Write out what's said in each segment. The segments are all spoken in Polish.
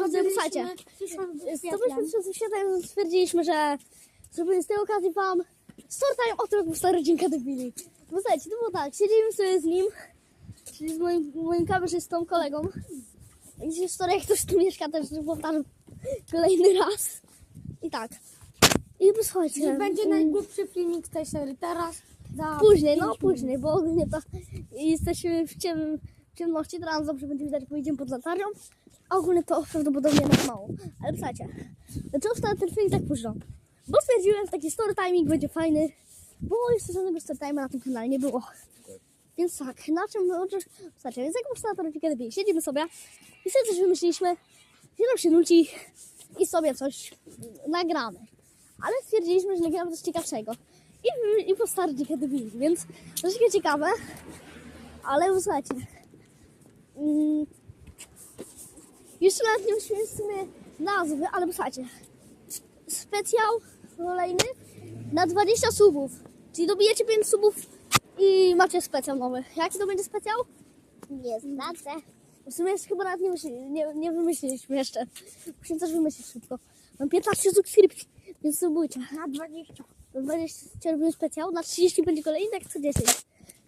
sobie, słuchajcie, to myśmy przez stwierdziliśmy, że zrobimy z tej okazji wam story o tym, jak powstała rodzinka debili. Bo słuchajcie, to było tak, siedzimy sobie z nim, czyli z moim, moim kamerzystą, kolegą. Dzisiaj story, jak ktoś tu mieszka, też powtarzam kolejny raz. I tak. I posłuchajcie. Będzie najgłupszy filmik tej serii. Teraz za Później, no później, bo ogólnie to jesteśmy w, ciem, w ciemności, teraz dobrze będzie widać, bo idziemy pod latarnią, a ogólnie to prawdopodobnie nas mało. Ale słuchajcie, dlaczego wstałem ten film tak późno? Bo stwierdziłem, że taki story timing będzie fajny, bo jeszcze żadnego story time'a na tym kanale nie było. Więc tak, na czym, no, słuchajcie, więc jak powstała ta rodzinka debil, siedzimy sobie i sobie coś wymyśliliśmy, że nam się nuci i sobie coś nagramy. Ale stwierdziliśmy, że nagramy coś ciekawszego. I, i powstała rodzinka debili, więc troszkę ciekawe, ale słuchajcie, jeszcze nawet nie sumie nazwy, ale słuchajcie, specjal kolejny na 20 subów, czyli dobijecie 5 subów i macie specjal nowy. Jaki to będzie specjal? Nie zdradzę. W sumie jeszcze chyba nawet nie, myśli, nie, nie wymyśliliśmy jeszcze. Musimy coś wymyślić szybko. Mam 15 subskrypcji, więc subujcie. Na 20. Na 20 robimy specjal, na 30 będzie kolejny, tak co 10.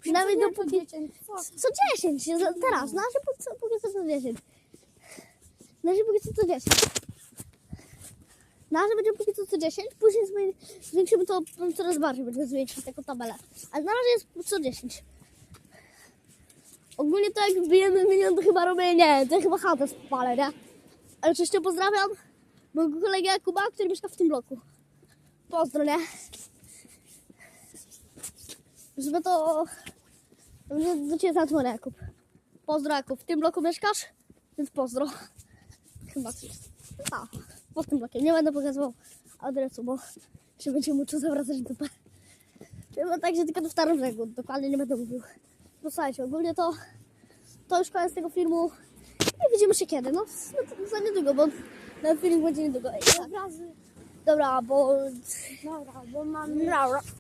Przynajmniej Co dopóki... to 10. Co? Co 10, za- teraz, na razie póki co- póki co to 10. Na razie póki co to 10. Na razie będzie póki co to 10, później zwiększymy to no, coraz bardziej, będziemy zwiększyć taką tabelę. Ale na razie jest co 10. Ogólnie to jak wbijemy milion, to chyba robię, nie, to chyba chatę spalę, nie? Ale oczywiście pozdrawiam mojego kolegę Jakuba, który mieszka w tym bloku. Pozdro, nie? Żeby to... Do ciebie zadzwonię, Jakub. Pozdro, Jakub. W tym bloku mieszkasz? Więc pozdro. Chyba coś. A, pod tym blokiem. Nie będę pokazywał adresu, bo się będzie musiał zawracać dupę. Chyba tak, że tylko do starym brzegu. Dokładnie nie będę mówił. Posłuchajcie, ogólnie to to już koniec tego filmu. I widzimy się kiedy. No, no za niedługo, bo ten film będzie niedługo. Ej, tak. Dobra, bo... Dobra, bo mam Dobra.